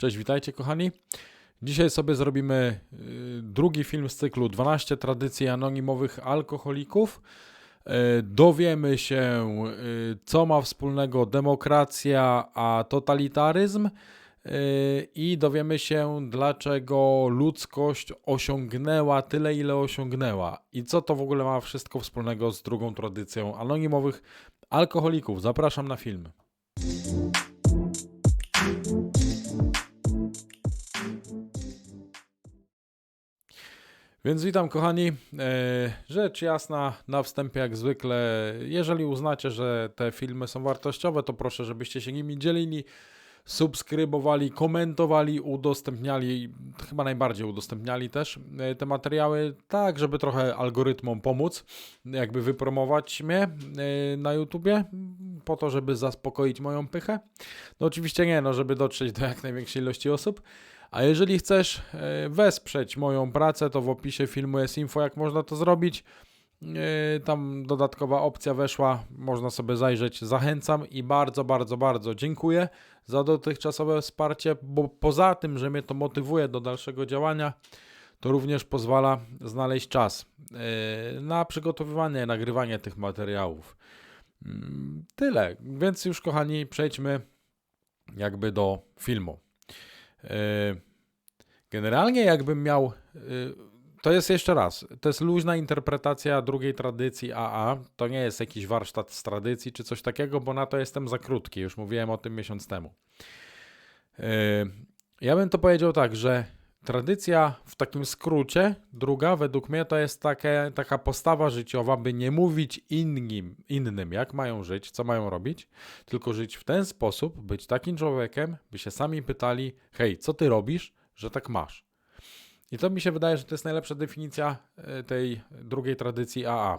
Cześć, witajcie kochani. Dzisiaj sobie zrobimy y, drugi film z cyklu 12 tradycji anonimowych alkoholików. Y, Dowiemy się, y, co ma wspólnego demokracja a totalitaryzm i dowiemy się, dlaczego ludzkość osiągnęła tyle, ile osiągnęła i co to w ogóle ma wszystko wspólnego z drugą tradycją anonimowych alkoholików. Zapraszam na film. Więc witam kochani. E, Rzecz jasna na wstępie jak zwykle, jeżeli uznacie, że te filmy są wartościowe, to proszę, żebyście się nimi dzielili, subskrybowali, komentowali, udostępniali, chyba najbardziej udostępniali też e, te materiały, tak żeby trochę algorytmom pomóc, jakby wypromować mnie e, na YouTubie, po to, żeby zaspokoić moją pychę. No oczywiście nie, no żeby dotrzeć do jak największej ilości osób. A jeżeli chcesz e, wesprzeć moją pracę, to w opisie filmu jest info, jak można to zrobić. E, Tam dodatkowa opcja weszła, można sobie zajrzeć. Zachęcam i bardzo, bardzo, bardzo dziękuję za dotychczasowe wsparcie, bo poza tym, że mnie to motywuje do dalszego działania, to również pozwala znaleźć czas e, na przygotowywanie, nagrywanie tych materiałów. Mm, Tyle. Więc już, kochani, przejdźmy jakby do filmu. Generalnie jakbym miał, yy, to jest jeszcze raz, to jest luźna interpretacja drugiej tradycji AA, to nie jest jakiś warsztat z tradycji czy coś takiego, bo na to jestem za krótki, już mówiłem o tym miesiąc temu. Yy, Ja bym to powiedział tak, że tradycja w takim skrócie, druga według mnie to jest takie, taka postawa życiowa, by nie mówić innym, innym, jak mają żyć, co mają robić, tylko żyć w ten sposób, być takim człowiekiem, by się sami pytali, hej, co ty robisz, że tak masz. I to mi się wydaje, że to jest najlepsza definicja e, tej drugiej tradycji AA.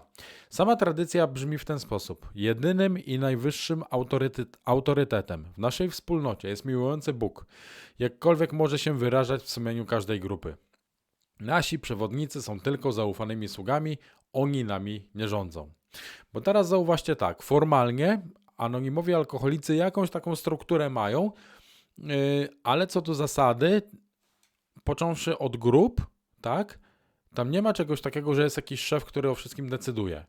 Sama tradycja brzmi w ten sposób. Jedynym i najwyższym autorytet, autorytetem w naszej wspólnocie jest miłujący Bóg, jakkolwiek może się wyrażać w sumieniu każdej grupy. Nasi przewodnicy są tylko zaufanymi sługami, oni nami nie rządzą. Bo teraz zauważcie tak, formalnie anonimowi alkoholicy jakąś taką strukturę mają, yy, ale co do zasady, począwszy od grup, tak, tam nie ma czegoś takiego, że jest jakiś szef, który o wszystkim decyduje.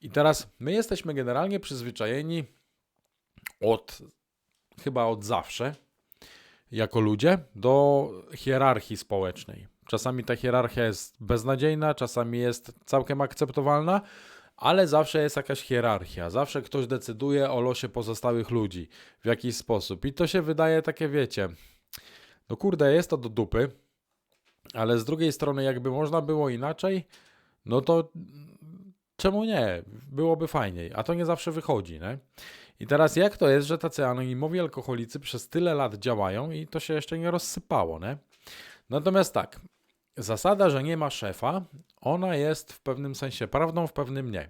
I teraz my jesteśmy generalnie przyzwyczajeni od chyba od zawsze, jako ludzie, do hierarchii społecznej. Czasami ta hierarchia jest beznadziejna, czasami jest całkiem akceptowalna, ale zawsze jest jakaś hierarchia. Zawsze ktoś decyduje o losie pozostałych ludzi w jakiś sposób. I to się wydaje takie, wiecie, no kurde, jest to do dupy, ale z drugiej strony, jakby można było inaczej, no to czemu nie? Byłoby fajniej, a to nie zawsze wychodzi, nie? I teraz jak to jest, że tacy anonimowi alkoholicy przez tyle lat działają i to się jeszcze nie rozsypało, nie? Natomiast tak, zasada, że nie ma szefa, ona jest w pewnym sensie prawdą, w pewnym nie.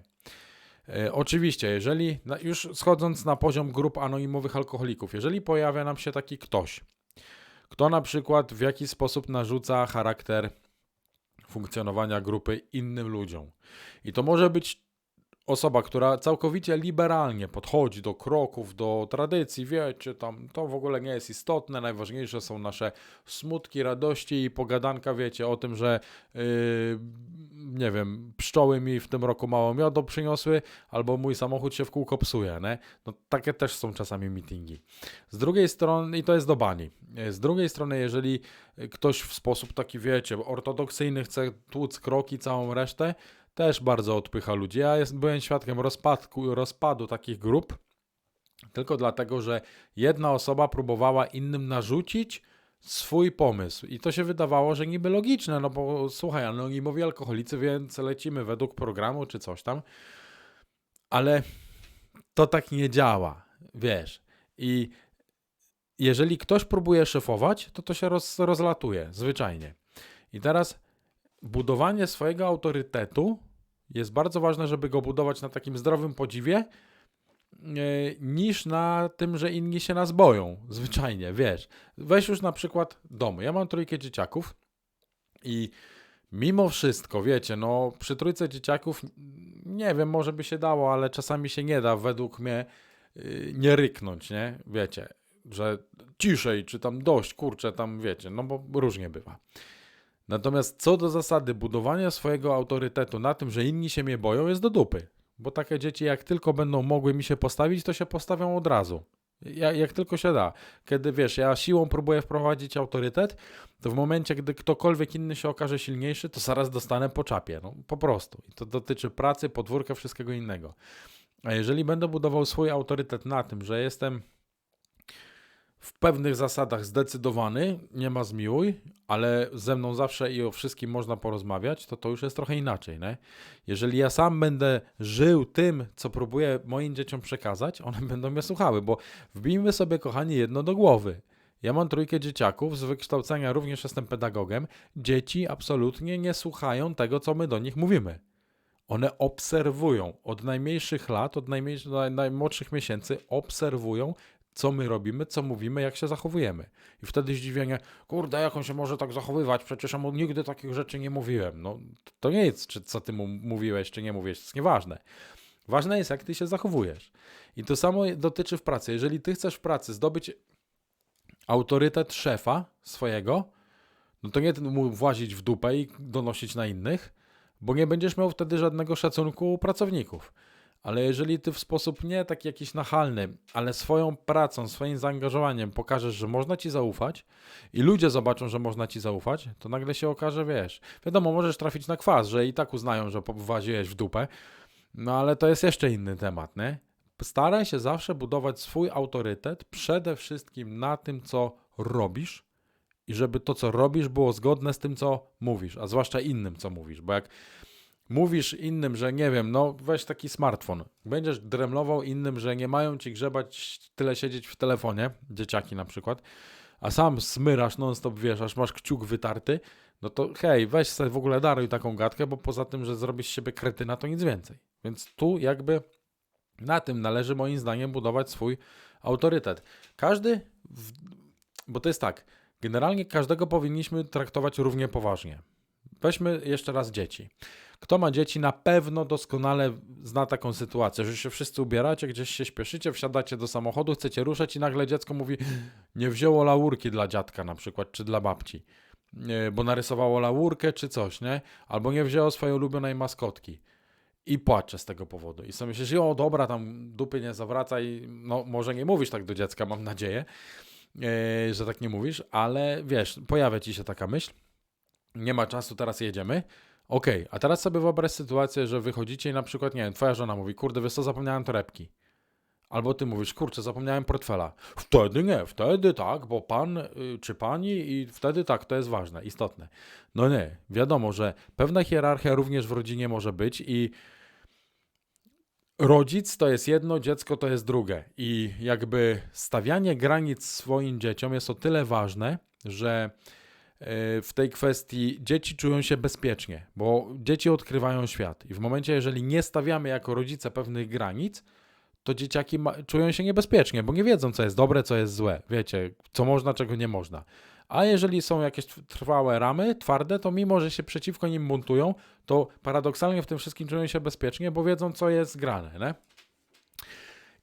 E, oczywiście, jeżeli, już schodząc na poziom grup anonimowych alkoholików, jeżeli pojawia nam się taki ktoś, kto na przykład w jakiś sposób narzuca charakter funkcjonowania grupy innym ludziom. I to może być osoba, która całkowicie liberalnie podchodzi do kroków, do tradycji, wiecie, tam to w ogóle nie jest istotne, najważniejsze są nasze smutki, radości i pogadanka, wiecie, o tym, że yy, nie wiem, pszczoły mi w tym roku mało miodu przyniosły, albo mój samochód się w kółko psuje, nie? No takie też są czasami meetingi. Z drugiej strony, i to jest do bani, e, z drugiej strony, jeżeli ktoś w sposób taki, wiecie, ortodoksyjny chce tłuc kroki, całą resztę, też bardzo odpycha ludzi. Ja jest, byłem świadkiem rozpadku, rozpadu takich grup, tylko dlatego, że jedna osoba próbowała innym narzucić swój pomysł. I to się wydawało, że niby logiczne, no bo słuchaj, anonimowi alkoholicy, więc lecimy według programu czy coś tam. Ale to tak nie działa, wiesz. I jeżeli ktoś próbuje szefować, to to się roz, rozlatuje, zwyczajnie. I teraz budowanie swojego autorytetu jest bardzo ważne, żeby go budować na takim zdrowym podziwie, e, niż na tym, że inni się nas boją. Zwyczajnie, wiesz. Weź już na przykład dom. Ja mam trójkę dzieciaków i mimo wszystko, wiecie, no przy trójce dzieciaków nie wiem, może by się dało, ale czasami się nie da według mnie y, nie ryknąć, nie? Wiecie. że ciszej, czy tam dość, kurczę, tam wiecie, no bo różnie bywa. Natomiast co do zasady budowania swojego autorytetu na tym, że inni się mnie boją, jest do dupy. Bo takie dzieci, jak tylko będą mogły mi się postawić, to się postawią od razu. Ja, jak tylko się da. Kiedy wiesz, ja siłą próbuję wprowadzić autorytet, to w momencie, gdy ktokolwiek inny się okaże silniejszy, to zaraz dostanę po czapie. No, po prostu. I to dotyczy pracy, podwórka, wszystkiego innego. A jeżeli będę budował swój autorytet na tym, że jestem w pewnych zasadach zdecydowany, nie ma zmiłuj, ale ze mną zawsze i o wszystkim można porozmawiać, to to już jest trochę inaczej. Nie? Jeżeli ja sam będę żył tym, co próbuję moim dzieciom przekazać, one będą mnie słuchały, bo wbijmy sobie, kochani, jedno do głowy. Ja mam trójkę dzieciaków, z wykształcenia również jestem pedagogiem. Dzieci absolutnie nie słuchają tego, co my do nich mówimy. One obserwują od najmniejszych lat, od najmniejszych, najmłodszych miesięcy, obserwują, co my robimy, co mówimy, jak się zachowujemy. I wtedy zdziwienie, kurde, jak on się może tak zachowywać, przecież ja mu nigdy takich rzeczy nie mówiłem. No, to nie jest, czy, co ty mu mówiłeś, czy nie mówiłeś, to jest nieważne. Ważne jest, jak ty się zachowujesz. I to samo dotyczy w pracy. Jeżeli ty chcesz w pracy zdobyć autorytet szefa swojego, no to nie mu włazić w dupę i donosić na innych, bo nie będziesz miał wtedy żadnego szacunku pracowników. Ale jeżeli ty w sposób nie taki jakiś nachalny, ale swoją pracą, swoim zaangażowaniem pokażesz, że można ci zaufać i ludzie zobaczą, że można ci zaufać, to nagle się okaże, wiesz, wiadomo, możesz trafić na kwas, że i tak uznają, że właziłeś w dupę, no ale to jest jeszcze inny temat, nie? Staraj się zawsze budować swój autorytet przede wszystkim na tym, co robisz i żeby to, co robisz, było zgodne z tym, co mówisz, a zwłaszcza innym, co mówisz, bo jak mówisz innym, że nie wiem, no weź taki smartfon, będziesz dremlował innym, że nie mają ci grzebać tyle siedzieć w telefonie, dzieciaki na przykład, a sam smyrasz non-stop, wiesz, aż masz kciuk wytarty, no to hej, weź sobie w ogóle daruj taką gadkę, bo poza tym, że zrobisz siebie kretyna, to nic więcej. Więc tu jakby na tym należy moim zdaniem budować swój autorytet. Każdy, w... bo to jest tak, generalnie każdego powinniśmy traktować równie poważnie. Weźmy jeszcze raz dzieci. Kto ma dzieci, na pewno doskonale zna taką sytuację, że się wszyscy ubieracie, gdzieś się śpieszycie, wsiadacie do samochodu, chcecie ruszać i nagle dziecko mówi, nie wzięło laurki dla dziadka na przykład, czy dla babci, bo narysowało laurkę, czy coś, nie? Albo nie wzięło swojej ulubionej maskotki i płacze z tego powodu. I sobie myślisz, o dobra, tam dupy nie zawracaj, no może nie mówisz tak do dziecka, mam nadzieję, yy, że tak nie mówisz, ale wiesz, pojawia ci się taka myśl, nie ma czasu, teraz jedziemy, Okej, okay, a teraz sobie wyobraź sytuację, że wychodzicie i na przykład, nie wiem, twoja żona mówi, kurde, wiesz co, zapomniałem torebki. Albo ty mówisz, kurczę, zapomniałem portfela. Wtedy nie, wtedy tak, bo pan y, czy pani i wtedy tak, to jest ważne, istotne. No nie, wiadomo, że pewna hierarchia również w rodzinie może być i rodzic to jest jedno, dziecko to jest drugie. I jakby stawianie granic swoim dzieciom jest o tyle ważne, że w tej kwestii dzieci czują się bezpiecznie, bo dzieci odkrywają świat i w momencie, jeżeli nie stawiamy jako rodzice pewnych granic, to dzieciaki czują się niebezpiecznie, bo nie wiedzą, co jest dobre, co jest złe. Wiecie, co można, czego nie można. A jeżeli są jakieś trwałe ramy, twarde, to mimo, że się przeciwko nim buntują, to paradoksalnie w tym wszystkim czują się bezpiecznie, bo wiedzą, co jest grane. Nie?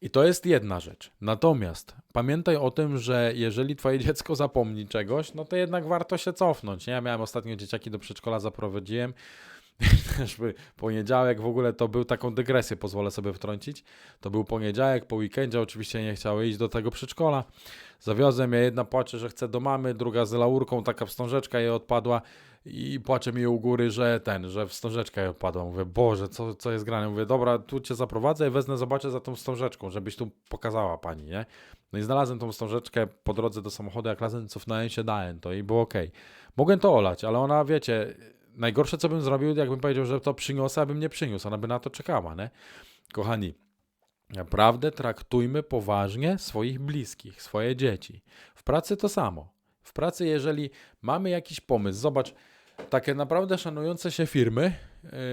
I to jest jedna rzecz. Natomiast pamiętaj o tym, że jeżeli twoje dziecko zapomni czegoś, no to jednak warto się cofnąć. Nie? Ja miałem ostatnio dzieciaki do przedszkola, zaprowadziłem. poniedziałek w ogóle to był taką dygresję, pozwolę sobie wtrącić. To był poniedziałek, po weekendzie oczywiście nie chciały iść do tego przedszkola. Zawiozłem je, jedna płacze, że chce do mamy, druga z laurką, taka wstążeczka jej odpadła i płacze mi u góry, że ten, że wstążeczka jej odpadła. Mówię, Boże, co, co jest grane? Mówię, dobra, tu cię zaprowadzę i wezmę, zobaczę za tą wstążeczką, żebyś tu pokazała pani, nie? No i znalazłem tą wstążeczkę po drodze do samochodu, jak razem cofnąłem się, dałem to i było ok. Mogłem to olać, ale ona, wiecie, najgorsze co bym zrobił, jakbym powiedział, że to przyniosę, abym nie przyniósł, ona by na to czekała, nie? Kochani, naprawdę traktujmy poważnie swoich bliskich, swoje dzieci. W pracy to samo. W pracy, jeżeli mamy jakiś pomysł, zobacz, takie naprawdę szanujące się firmy,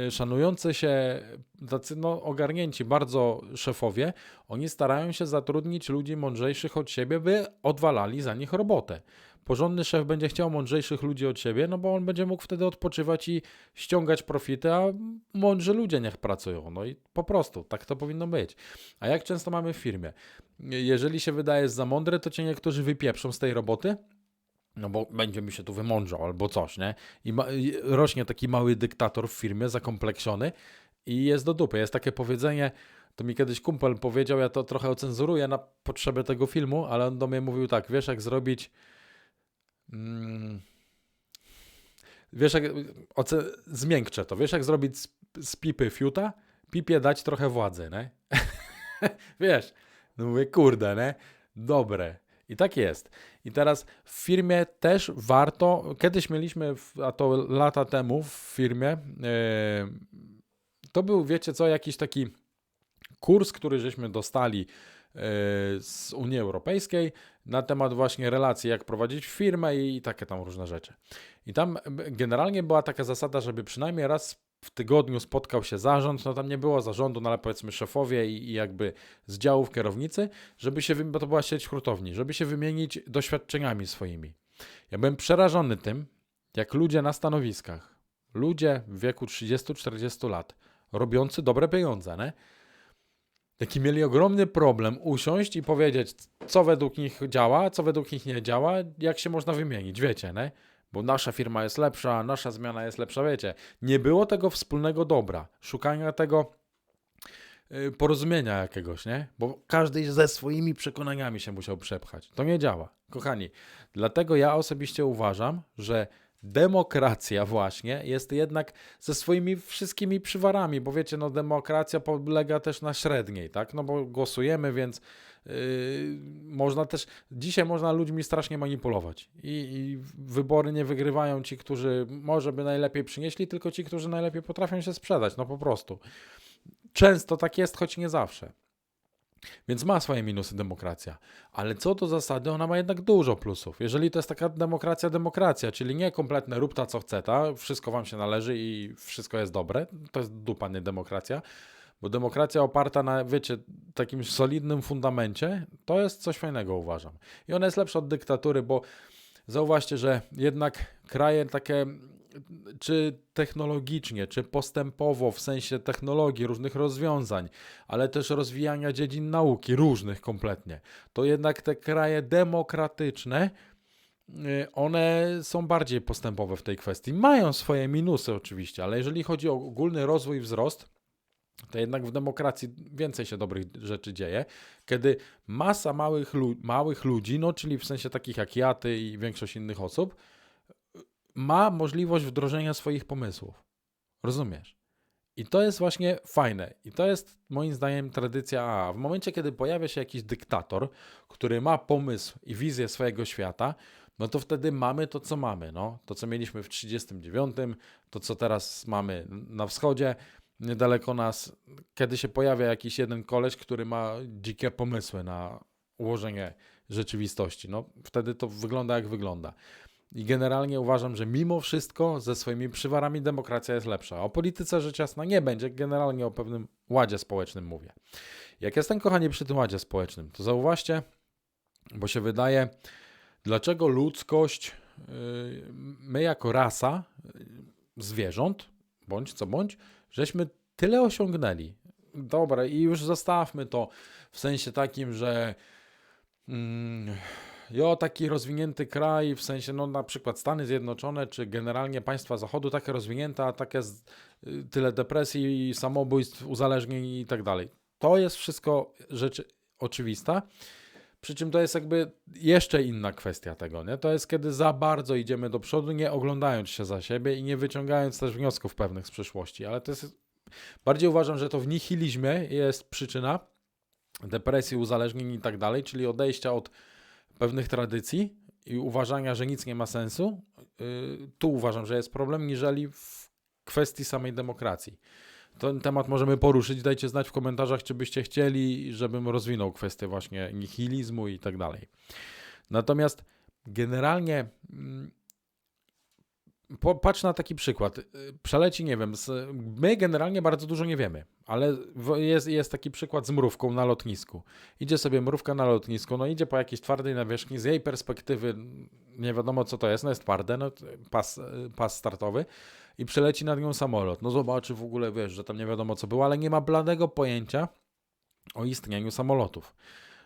yy, szanujące się, tacy no, ogarnięci bardzo szefowie, oni starają się zatrudnić ludzi mądrzejszych od siebie, by odwalali za nich robotę. Porządny szef będzie chciał mądrzejszych ludzi od siebie, no bo on będzie mógł wtedy odpoczywać i ściągać profity, a mądrzy ludzie niech pracują. No i po prostu tak to powinno być. A jak często mamy w firmie? Jeżeli się wydajesz za mądry, to cię niektórzy wypieprzą z tej roboty, no bo będzie mi się tu wymądrzał albo coś, nie? I, ma, i rośnie taki mały dyktator w firmie, zakompleksiony i jest do dupy. Jest takie powiedzenie, to mi kiedyś kumpel powiedział, ja to trochę ocenzuruję na potrzeby tego filmu, ale on do mnie mówił tak, wiesz jak zrobić... Mm, wiesz jak... Oce, zmiękczę to. Wiesz jak zrobić z, z pipy fiuta? Pipie dać trochę władzy, nie? wiesz, no mówię, kurde, nie? Dobre. I tak jest. I teraz w firmie też warto, kiedyś mieliśmy, a to lata temu w firmie, to był, wiecie co, jakiś taki kurs, który żeśmy dostali e, z Unii Europejskiej na temat właśnie relacji, jak prowadzić firmę i takie tam różne rzeczy. I tam generalnie była taka zasada, żeby przynajmniej raz w tygodniu spotkał się zarząd, no tam nie było zarządu, no ale powiedzmy szefowie i, i jakby z działów kierownicy, żeby się, bo to była sieć hurtowni, żeby się wymienić doświadczeniami swoimi. Ja byłem przerażony tym, jak ludzie na stanowiskach, ludzie w wieku 30-40 lat, robiący dobre pieniądze, nie? Taki mieli ogromny problem usiąść i powiedzieć, co według nich działa, co według nich nie działa, jak się można wymienić, wiecie, nie? bo nasza firma jest lepsza, nasza zmiana jest lepsza, wiecie. Nie było tego wspólnego dobra, szukania tego y, porozumienia jakiegoś, nie? Bo każdy ze swoimi przekonaniami się musiał przepchać. To nie działa, kochani. Dlatego ja osobiście uważam, że demokracja właśnie jest jednak ze swoimi wszystkimi przywarami, bo wiecie, no demokracja polega też na średniej, tak? No bo głosujemy, więc yy, można też, dzisiaj można ludźmi strasznie manipulować I, i wybory nie wygrywają ci, którzy może by najlepiej przynieśli, tylko ci, którzy najlepiej potrafią się sprzedać, no po prostu. Często tak jest, choć nie zawsze. Więc ma swoje minusy demokracja. Ale co do zasady, ona ma jednak dużo plusów. Jeżeli to jest taka demokracja, demokracja, czyli nie kompletne rób ta co chce, ta, wszystko wam się należy i wszystko jest dobre, to jest dupa, nie demokracja. Bo demokracja oparta na, wiecie, takim solidnym fundamencie, to jest coś fajnego, uważam. I ona jest lepsza od dyktatury, bo zauważcie, że jednak kraje takie czy technologicznie, czy postępowo w sensie technologii, różnych rozwiązań, ale też rozwijania dziedzin nauki, różnych kompletnie, to jednak te kraje demokratyczne, y, one są bardziej postępowe w tej kwestii. Mają swoje minusy oczywiście, ale jeżeli chodzi o ogólny rozwój i wzrost, to jednak w demokracji więcej się dobrych rzeczy dzieje, kiedy masa małych, małych ludzi, no czyli w sensie takich jak ja, ty i większość innych osób, ma możliwość wdrożenia swoich pomysłów. Rozumiesz? I to jest właśnie fajne. I to jest moim zdaniem tradycja A. W momencie, kiedy pojawia się jakiś dyktator, który ma pomysł i wizję swojego świata, no to wtedy mamy to, co mamy. No. To, co mieliśmy w 39, to, co teraz mamy na wschodzie, niedaleko nas, kiedy się pojawia jakiś jeden koleś, który ma dzikie pomysły na ułożenie rzeczywistości. No, wtedy to wygląda jak wygląda. I generalnie uważam, że mimo wszystko ze swoimi przywarami demokracja jest lepsza. O polityce rzecz jasna nie będzie, generalnie o pewnym ładzie społecznym mówię. Jak jestem, kochani, przy tym ładzie społecznym, to zauważcie, bo się wydaje, dlaczego ludzkość, yy, my jako rasa yy, zwierząt, bądź co bądź, żeśmy tyle osiągnęli. Dobra, i już zostawmy to w sensie takim, że. Mm, jo, taki rozwinięty kraj, w sensie no na przykład Stany Zjednoczone, czy generalnie państwa Zachodu, takie rozwinięte, a takie z, y, tyle depresji, samobójstw, uzależnień i tak dalej. To jest wszystko rzecz oczywista. Przy czym to jest jakby jeszcze inna kwestia tego, nie? To jest kiedy za bardzo idziemy do przodu, nie oglądając się za siebie i nie wyciągając też wniosków pewnych z przyszłości, ale to jest bardziej uważam, że to w nihilizmie jest przyczyna depresji, uzależnień i tak dalej, czyli odejścia od pewnych tradycji i uważania, że nic nie ma sensu, y, tu uważam, że jest problem, niżeli w kwestii samej demokracji. Ten temat możemy poruszyć. Dajcie znać w komentarzach, czy byście chcieli, żebym rozwinął kwestię właśnie nihilizmu i tak dalej. Natomiast generalnie mm, patrz na taki przykład. Przeleci, nie wiem, my generalnie bardzo dużo nie wiemy, ale jest, jest taki przykład z mrówką na lotnisku. Idzie sobie mrówka na lotnisku, no idzie po jakiejś twardej nawierzchni, z jej perspektywy nie wiadomo co to jest, no jest twarde, no pas, pas startowy i przeleci nad nią samolot. No zobaczy w ogóle, wiesz, że tam nie wiadomo co było, ale nie ma bladego pojęcia o istnieniu samolotów.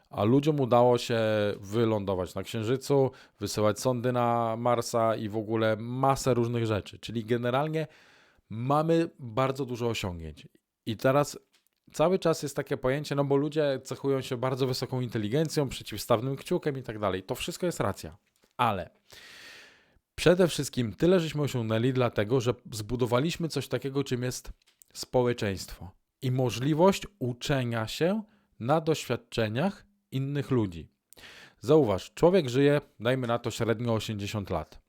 A ludziom udało się wylądować na Księżycu, wysyłać sondy na Marsa i w ogóle masę różnych rzeczy. Czyli generalnie mamy bardzo dużo osiągnięć. I teraz cały czas jest takie pojęcie, no bo ludzie cechują się bardzo wysoką inteligencją, przeciwstawnym kciukiem i tak dalej. To wszystko jest racja. Ale przede wszystkim tyle żeśmy osiągnęli, dlatego że zbudowaliśmy coś takiego, czym jest społeczeństwo i możliwość uczenia się na doświadczeniach innych ludzi. Zauważ, człowiek żyje, dajmy na to średnio 80 lat.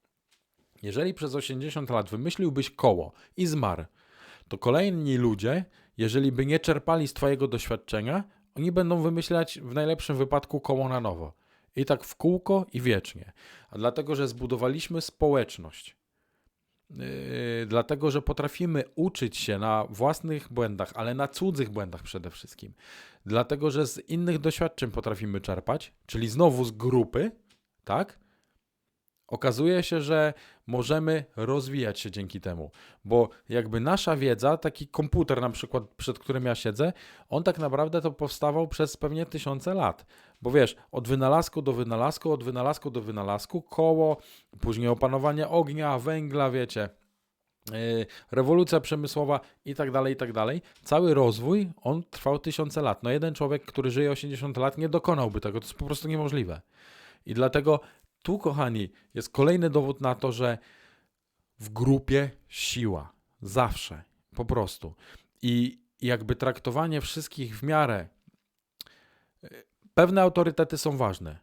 Jeżeli przez 80 lat wymyśliłbyś koło i zmarł, to kolejni ludzie, jeżeli by nie czerpali z Twojego doświadczenia, oni będą wymyślać w najlepszym wypadku koło na nowo. I tak w kółko i wiecznie. A dlatego, że zbudowaliśmy społeczność. Yy, dlatego, że potrafimy uczyć się na własnych błędach, ale na cudzych błędach przede wszystkim. Dlatego, że z innych doświadczeń potrafimy czerpać, czyli znowu z grupy, tak? Okazuje się, że możemy rozwijać się dzięki temu, bo jakby nasza wiedza, taki komputer na przykład, przed którym ja siedzę, on tak naprawdę to powstawał przez pewnie tysiące lat. Bo wiesz, od wynalazku do wynalazku, od wynalazku do wynalazku, koło, później opanowanie ognia, węgla, wiecie, yy, rewolucja przemysłowa i tak dalej, i tak dalej. Cały rozwój, on trwał tysiące lat. No jeden człowiek, który żyje 80 lat, nie dokonałby tego. To jest po prostu niemożliwe. I dlatego tu, kochani, jest kolejny dowód na to, że w grupie siła. Zawsze. Po prostu. I jakby traktowanie wszystkich w miarę. Pewne autorytety są ważne,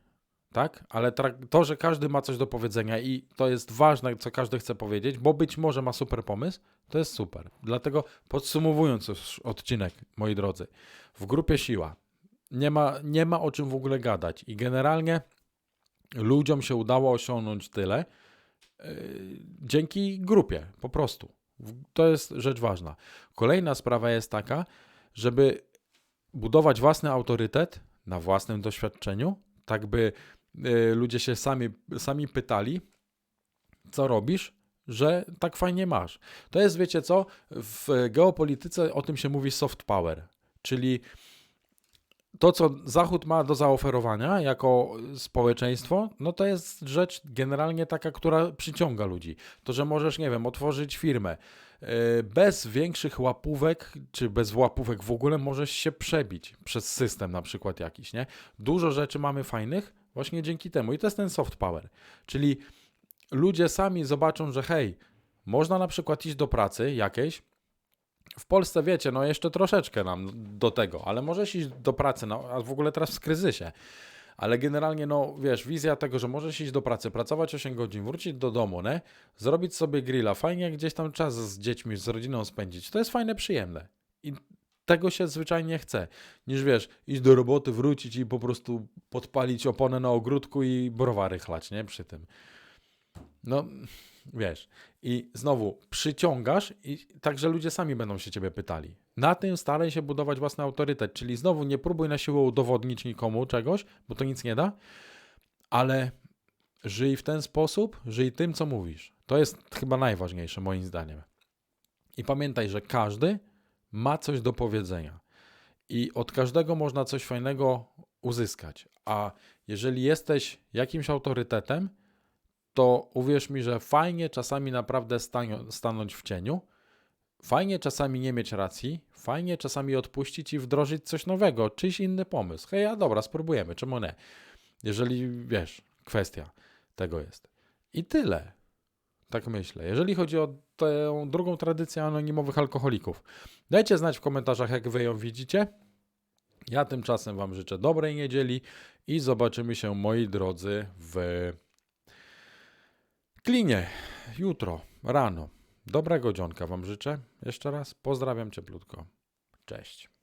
tak? Ale to, że każdy ma coś do powiedzenia i to jest ważne, co każdy chce powiedzieć, bo być może ma super pomysł, to jest super. Dlatego podsumowując już odcinek, moi drodzy, w grupie siła. Nie ma, nie ma o czym w ogóle gadać. I generalnie ludziom się udało osiągnąć tyle yy, dzięki grupie, po prostu. To jest rzecz ważna. Kolejna sprawa jest taka, żeby budować własny autorytet na własnym doświadczeniu, tak by yy, ludzie się sami, sami pytali, co robisz, że tak fajnie masz. To jest, wiecie co, w geopolityce o tym się mówi soft power, czyli to, co Zachód ma do zaoferowania jako społeczeństwo, no to jest rzecz generalnie taka, która przyciąga ludzi. To, że możesz, nie wiem, otworzyć firmę. yy, Bez większych łapówek, czy bez łapówek w ogóle możesz się przebić przez system na przykład jakiś, nie? Dużo rzeczy mamy fajnych właśnie dzięki temu i to jest ten soft power. Czyli ludzie sami zobaczą, że hej, można na przykład iść do pracy jakiejś, w Polsce wiecie, no jeszcze troszeczkę nam do tego, ale możesz iść do pracy, no, a w ogóle teraz w kryzysie. Ale generalnie, no wiesz, wizja tego, że możesz iść do pracy, pracować 8 godzin, wrócić do domu, nie? zrobić sobie grilla, fajnie gdzieś tam czas z dziećmi, z rodziną spędzić. To jest fajne, przyjemne. I tego się zwyczajnie chce. Niż wiesz, iść do roboty, wrócić i po prostu podpalić oponę na ogródku i browary chlać, nie? Przy tym. No, wiesz. I znowu przyciągasz i także ludzie sami będą się ciebie pytali. Na tym staraj się budować własny autorytet, czyli znowu nie próbuj na siłę udowodnić nikomu czegoś, bo to nic nie da, ale żyj w ten sposób, żyj tym, co mówisz. To jest chyba najważniejsze moim zdaniem. I pamiętaj, że każdy ma coś do powiedzenia i od każdego można coś fajnego uzyskać. A jeżeli jesteś jakimś autorytetem, to uwierz mi, że fajnie czasami naprawdę stanąć w cieniu, fajnie czasami nie mieć racji, fajnie czasami odpuścić i wdrożyć coś nowego, czyjś inny pomysł. Hej, a dobra, spróbujemy, czemu nie? Jeżeli, wiesz, kwestia tego jest. I tyle. Tak myślę. Jeżeli chodzi o tę drugą tradycję anonimowych alkoholików, dajcie znać w komentarzach, jak wy ją widzicie. Ja tymczasem Wam życzę dobrej niedzieli i zobaczymy się, moi drodzy, w Klinie jutro rano. Dobrego dzionka Wam życzę. Jeszcze raz pozdrawiam cieplutko. Cześć.